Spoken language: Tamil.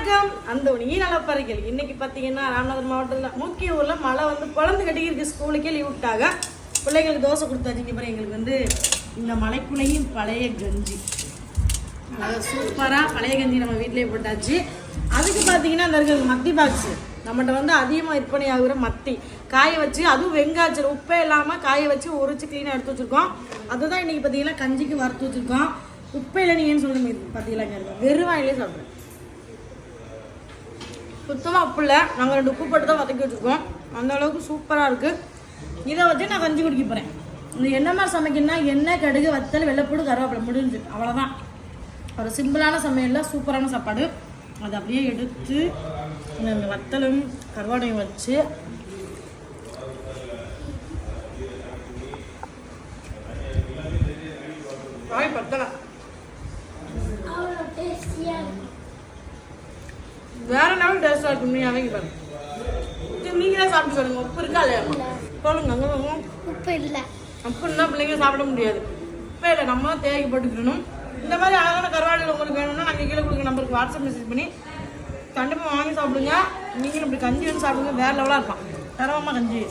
வணக்கம். அந்த நீ நலப்பறைகள் இன்னைக்கு பார்த்தீங்கன்னா ராமநாதர் மாவட்டத்தில் முக்கிய ஊரில் மழை வந்து குழந்தை கட்டிக்கிருக்கு. ஸ்கூலுக்கே லீவ் விட்டாங்க. பிள்ளைங்களுக்கு தோசை கொடுத்தாச்சிங்க இங்கே எங்களுக்கு வந்து இந்த மலைக்குள்ளையும் பழைய கஞ்சி. அழகாக சூப்பராக பழைய கஞ்சி நம்ம வீட்டிலேயே போட்டாச்சு. அதுக்கு பார்த்தீங்கன்னா அந்த இருக்கிற மத்தி பாக்ஸு நம்மகிட்ட வந்து அதிகமாக விற்பனை ஆகுற மத்தி. காய வச்சு அதுவும் வெங்காய்ச்சல் உப்பே இல்லாமல் காய வச்சு உரிச்சு க்ளீனாக எடுத்து வச்சுருக்கோம். அதுதான் இன்றைக்கி பார்த்தீங்கன்னா கஞ்சிக்கு வறுத்து வச்சுருக்கோம். உப்பே இல்லை நீங்கள் சொல்லுங்க பார்த்தீங்களா வெறுவாயிலே சொல்கிறேன் சுத்தமாக உப்பு இல்லை நாங்கள் ரெண்டு உப்பு போட்டு தான் வதக்கி வச்சுருக்கோம். அந்த அளவுக்கு சூப்பராக இருக்குது இதை வச்சு நான் கஞ்சி குடிக்க போகிறேன் இந்த என்ன மாதிரி சமைக்கணும்னா எண்ணெய் கடுகு வத்தல் வெள்ளைப்பூடு கருவேப்பிலை முடிஞ்சு. அவ்வளோதான் ஒரு சிம்பிளான சமையலில் சூப்பரான சாப்பாடு. அதை அப்படியே எடுத்து இந்த வத்தலும் கருவாடையும் வச்சு வாய் பத்தலை. வேற லெவல் டேஸ்டாக இருக்கும் நீ அவங்க பாருங்க நீங்களே சாப்பிட்டு சொல்லுங்க. உப்பு இருக்கா இல்லையா? சொல்லுங்க அங்கே. உப்பு இல்லை. அப்படின்னா பிள்ளைங்க சாப்பிட முடியாது. இப்போ இல்லை நம்ம தேவைக்கு போட்டுக்கணும் இந்த மாதிரி அழகான கருவாடுகள் உங்களுக்கு வேணும்னா நாங்கள் கீழே கொடுக்க நம்பருக்கு வாட்ஸ்அப் மெசேஜ் பண்ணி கண்டிப்பாக வாங்கி சாப்பிடுங்க. நீங்களும் இப்படி கஞ்சி வந்து சாப்பிடுங்க. வேற லெவலாக இருப்பான். தரமாக கஞ்சி.